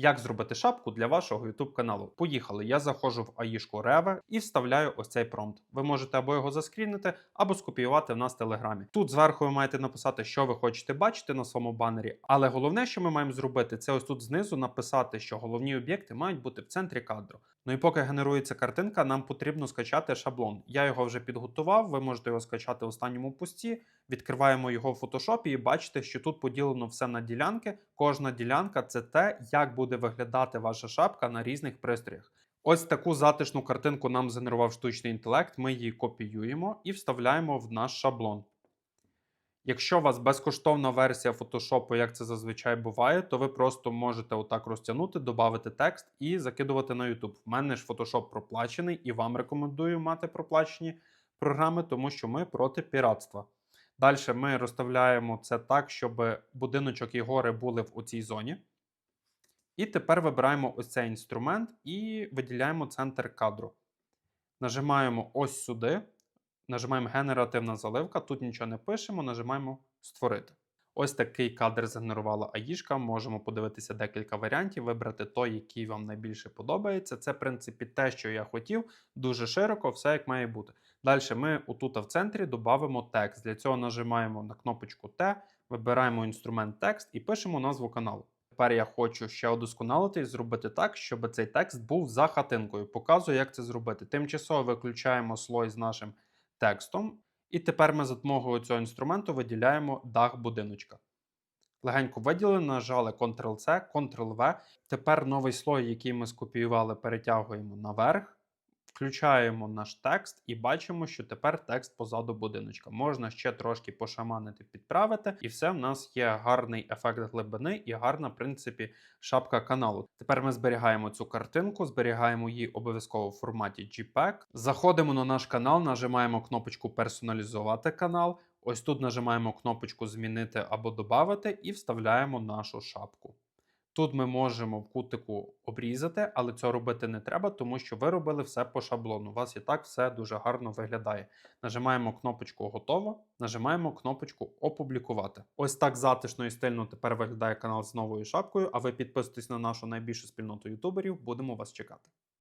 Як зробити шапку для вашого YouTube каналу? Поїхали. Я заходжу в аїшку Reve і вставляю ось цей промпт. Ви можете або його заскрінити, або скопіювати в нас в телеграмі. Тут зверху ви маєте написати, що ви хочете бачити на своєму банері. Але головне, що ми маємо зробити, це ось тут знизу написати, що головні об'єкти мають бути в центрі кадру. Ну і поки генерується картинка, нам потрібно скачати шаблон. Я його вже підготував. Ви можете його скачати в останньому пості. Відкриваємо його в фотошопі і бачите, що тут поділено все на ділянки. Кожна ділянка це те, як буде виглядати ваша шапка на різних пристроях. Ось таку затишну картинку нам згенерував штучний інтелект. Ми її копіюємо і вставляємо в наш шаблон. Якщо у вас безкоштовна версія фотошопу, як це зазвичай буває, то ви просто можете отак розтягнути, додати текст і закидувати на YouTube. В мене ж фотошоп проплачений, і вам рекомендую мати проплачені програми, тому що ми проти піратства. Далі ми розставляємо це так, щоб будиночок і гори були в цій зоні. І тепер вибираємо ось цей інструмент і виділяємо центр кадру. Нажимаємо ось сюди, нажимаємо генеративна заливка, тут нічого не пишемо, нажимаємо створити. Ось такий кадр згенерувала Аїшка. Можемо подивитися декілька варіантів, вибрати той, який вам найбільше подобається. Це, в принципі, те, що я хотів, дуже широко, все як має бути. Далі ми отут в центрі додамо текст. Для цього нажимаємо на кнопочку Т, вибираємо інструмент текст і пишемо назву каналу. Тепер я хочу ще удосконалити і зробити так, щоб цей текст був за хатинкою. Показую, як це зробити. Тимчасово виключаємо слой з нашим текстом. І тепер ми за допомогою цього інструменту виділяємо дах будиночка. Легенько виділили, нажали Ctrl-C, Ctrl-V. Тепер новий слой, який ми скопіювали, перетягуємо наверх. Включаємо наш текст і бачимо, що тепер текст позаду будиночка. Можна ще трошки пошаманити, підправити, і все в нас є гарний ефект глибини і гарна, в принципі, шапка каналу. Тепер ми зберігаємо цю картинку, зберігаємо її обов'язково в форматі JPEG. Заходимо на наш канал, нажимаємо кнопочку Персоналізувати канал. Ось тут нажимаємо кнопочку Змінити або додати і вставляємо нашу шапку. Тут ми можемо в кутику обрізати, але цього робити не треба, тому що ви робили все по шаблону. У вас і так все дуже гарно виглядає. Нажимаємо кнопочку Готово, нажимаємо кнопочку Опублікувати. Ось так затишно і стильно тепер виглядає канал з новою шапкою. А ви підписуйтесь на нашу найбільшу спільноту ютуберів. Будемо вас чекати.